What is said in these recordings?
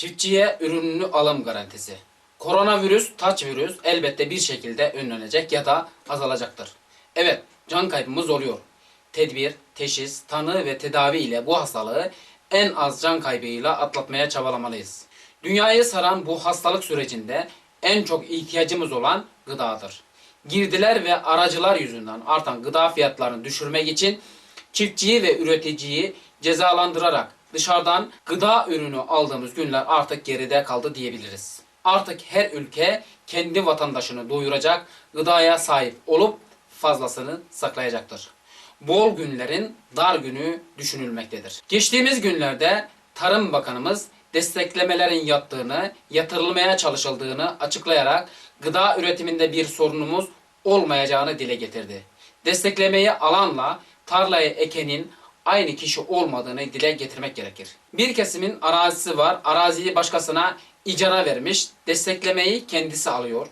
Çiftçiye ürününü alım garantisi. Koronavirüs, taç virüs elbette bir şekilde önlenecek ya da azalacaktır. Evet, can kaybımız oluyor. Tedbir, teşhis, tanı ve tedavi ile bu hastalığı en az can kaybıyla atlatmaya çabalamalıyız. Dünyayı saran bu hastalık sürecinde en çok ihtiyacımız olan gıdadır. Girdiler ve aracılar yüzünden artan gıda fiyatlarını düşürmek için çiftçiyi ve üreticiyi cezalandırarak dışarıdan gıda ürünü aldığımız günler artık geride kaldı diyebiliriz. Artık her ülke kendi vatandaşını doyuracak gıdaya sahip olup fazlasını saklayacaktır. Bol günlerin dar günü düşünülmektedir. Geçtiğimiz günlerde Tarım Bakanımız desteklemelerin yattığını, yatırılmaya çalışıldığını açıklayarak gıda üretiminde bir sorunumuz olmayacağını dile getirdi. Desteklemeyi alanla tarlayı ekenin aynı kişi olmadığını dile getirmek gerekir. Bir kesimin arazisi var, araziyi başkasına icara vermiş, desteklemeyi kendisi alıyor.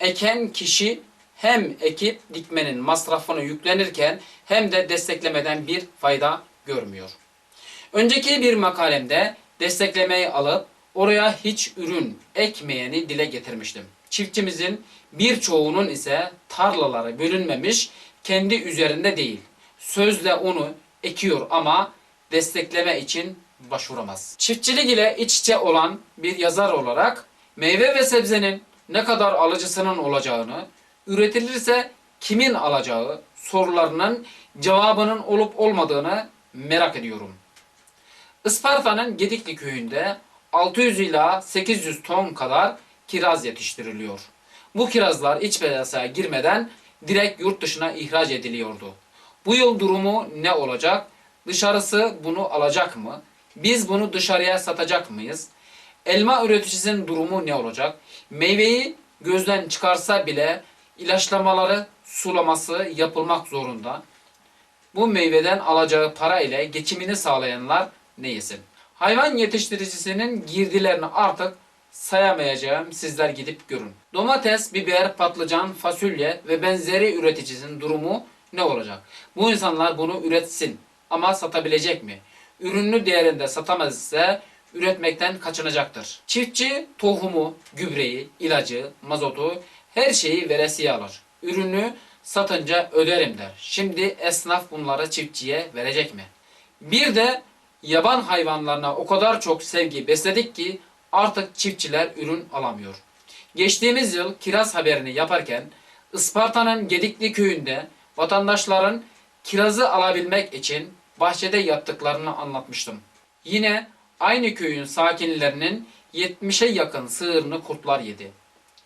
Eken kişi hem ekip dikmenin masrafını yüklenirken hem de desteklemeden bir fayda görmüyor. Önceki bir makalemde desteklemeyi alıp oraya hiç ürün ekmeyeni dile getirmiştim. Çiftçimizin birçoğunun ise tarlaları bölünmemiş, kendi üzerinde değil. Sözle onu ekiyor ama destekleme için başvuramaz. Çiftçilik ile iç içe olan bir yazar olarak meyve ve sebzenin ne kadar alıcısının olacağını, üretilirse kimin alacağı sorularının cevabının olup olmadığını merak ediyorum. Isparta'nın Gedikli köyünde 600 ila 800 ton kadar kiraz yetiştiriliyor. Bu kirazlar iç piyasaya girmeden direkt yurt dışına ihraç ediliyordu. Bu yıl durumu ne olacak? Dışarısı bunu alacak mı? Biz bunu dışarıya satacak mıyız? Elma üreticisinin durumu ne olacak? Meyveyi gözden çıkarsa bile ilaçlamaları, sulaması yapılmak zorunda. Bu meyveden alacağı para ile geçimini sağlayanlar ne yesin? Hayvan yetiştiricisinin girdilerini artık sayamayacağım sizler gidip görün. Domates, biber, patlıcan, fasulye ve benzeri üreticisinin durumu ne olacak? Bu insanlar bunu üretsin ama satabilecek mi? Ürünlü değerinde satamaz ise üretmekten kaçınacaktır. Çiftçi tohumu, gübreyi, ilacı, mazotu her şeyi veresiye alır. Ürünü satınca öderim der. Şimdi esnaf bunları çiftçiye verecek mi? Bir de yaban hayvanlarına o kadar çok sevgi besledik ki artık çiftçiler ürün alamıyor. Geçtiğimiz yıl kiraz haberini yaparken Isparta'nın Gedikli köyünde vatandaşların kirazı alabilmek için bahçede yattıklarını anlatmıştım. Yine aynı köyün sakinlerinin 70'e yakın sığırını kurtlar yedi.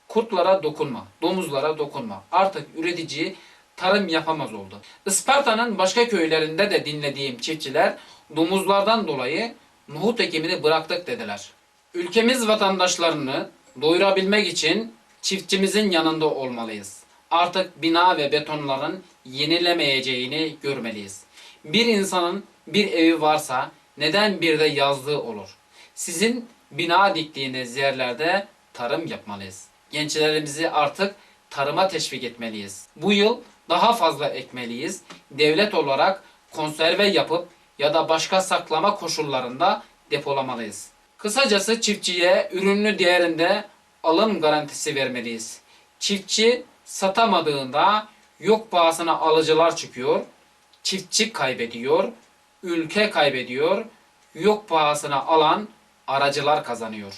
Kurtlara dokunma, domuzlara dokunma. Artık üretici tarım yapamaz oldu. Isparta'nın başka köylerinde de dinlediğim çiftçiler domuzlardan dolayı nohut ekimini bıraktık dediler. Ülkemiz vatandaşlarını doyurabilmek için çiftçimizin yanında olmalıyız. Artık bina ve betonların yenilemeyeceğini görmeliyiz. Bir insanın bir evi varsa neden bir de yazlığı olur? Sizin bina diktiğiniz yerlerde tarım yapmalıyız. Gençlerimizi artık tarıma teşvik etmeliyiz. Bu yıl daha fazla ekmeliyiz. Devlet olarak konserve yapıp ya da başka saklama koşullarında depolamalıyız. Kısacası çiftçiye ürünlü değerinde alım garantisi vermeliyiz. Çiftçi satamadığında yok pahasına alıcılar çıkıyor, çiftçi kaybediyor, ülke kaybediyor, yok pahasına alan aracılar kazanıyor.